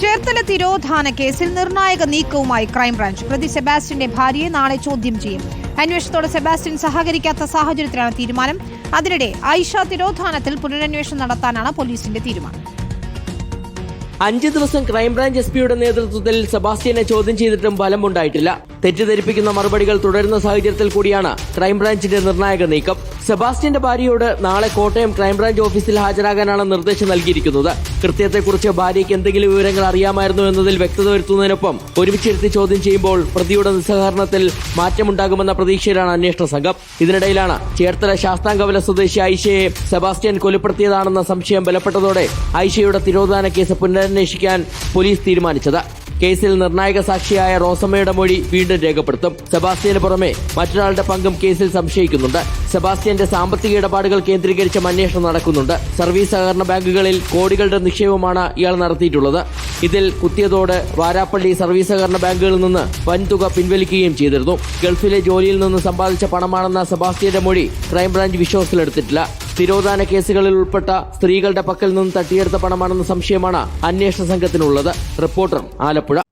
ചേർത്തല തിരോധാന കേസിൽ നിർണായക നീക്കവുമായി ക്രൈംബ്രാഞ്ച്. പ്രതി സെബാസ്റ്റ്യന്റെ ഭാര്യയെ നാളെ ചോദ്യം ചെയ്യും. അന്വേഷണത്തോട് സെബാസ്റ്റ്യൻ സഹകരിക്കാത്ത സാഹചര്യത്തിലാണ് തീരുമാനം. അതിനിടെ ഐഷ തിരോധാനത്തിൽ പുനരന്വേഷണം നടത്താനാണ് പോലീസിന്റെ തീരുമാനം. അഞ്ച് ദിവസം ക്രൈംബ്രാഞ്ച് എസ് പിയുടെ നേതൃത്വത്തിൽ സെബാസ്റ്റ്യനെ ചോദ്യം ചെയ്തിട്ടും ഫലമുണ്ടായിട്ടില്ല. തെറ്റിദ്ധരിപ്പിക്കുന്ന മറുപടികൾ തുടരുന്ന സാഹചര്യത്തിൽ കൂടിയാണ് ക്രൈംബ്രാഞ്ചിന്റെ നിർണായക നീക്കം. സെബാസ്റ്റ്യന്റെ ഭാര്യയോട് നാളെ കോട്ടയം ക്രൈംബ്രാഞ്ച് ഓഫീസിൽ ഹാജരാകാനാണ് നിർദ്ദേശം നൽകിയിരിക്കുന്നത്. കൃത്യത്തെക്കുറിച്ച് ഭാര്യയ്ക്ക് എന്തെങ്കിലും വിവരങ്ങൾ അറിയാമായിരുന്നു എന്നതിൽ വ്യക്തത വരുത്തുന്നതിനൊപ്പം ഒരുമിച്ചിരുത്തി ചോദ്യം ചെയ്യുമ്പോൾ പ്രതിയുടെ നിസ്സഹകരണത്തിൽ മാറ്റമുണ്ടാകുമെന്ന പ്രതീക്ഷയിലാണ് അന്വേഷണ സംഘം. ഇതിനിടയിലാണ് ചേർത്തല ശാസ്താംകവല സ്വദേശി ഐഷയെ സെബാസ്റ്റ്യൻ കൊലപ്പെടുത്തിയതാണെന്ന സംശയം ബലപ്പെട്ടതോടെ ഐഷയുടെ തിരോധാന കേസ് പുനരന്വേഷിക്കാൻ പോലീസ് തീരുമാനിച്ചത്. കേസിൽ നിർണായക സാക്ഷിയായ റോസമ്മയുടെ മൊഴി വീണ്ടും രേഖപ്പെടുത്തും. സെബാസ്റ്റ്യന് പുറമെ മറ്റൊരാളുടെ പങ്കും കേസിൽ സംശയിക്കുന്നുണ്ട്. സെബാസ്റ്റ്യന്റെ സാമ്പത്തിക ഇടപാടുകൾ കേന്ദ്രീകരിച്ചും അന്വേഷണം നടക്കുന്നുണ്ട്. സർവീസ് സഹകരണ ബാങ്കുകളിൽ കോടികളുടെ നിക്ഷേപമാണ് ഇയാൾ നടത്തിയിട്ടുള്ളത്. ഇതിൽ കുത്തിയതോട് വാരാപ്പള്ളി സർവീസ് സഹകരണ ബാങ്കുകളിൽ നിന്ന് വൻതുക പിൻവലിക്കുകയും ചെയ്തിരുന്നു. ഗൾഫിലെ ജോലിയിൽ നിന്ന് സമ്പാദിച്ച പണമാണെന്ന സെബാസ്റ്റ്യന്റെ മൊഴി ക്രൈംബ്രാഞ്ച് വിശ്വാസത്തിലെടുത്തിട്ടില്ല. തിരോധാന കേസുകളിൽ ഉൾപ്പെട്ട സ്ത്രീകളുടെ പക്കൽ നിന്ന് തട്ടിയെടുത്ത പണമാണെന്ന സംശയമാണ് അന്വേഷണ സംഘത്തിനുള്ളത്. റിപ്പോർട്ടർ ആലപ്പുഴ.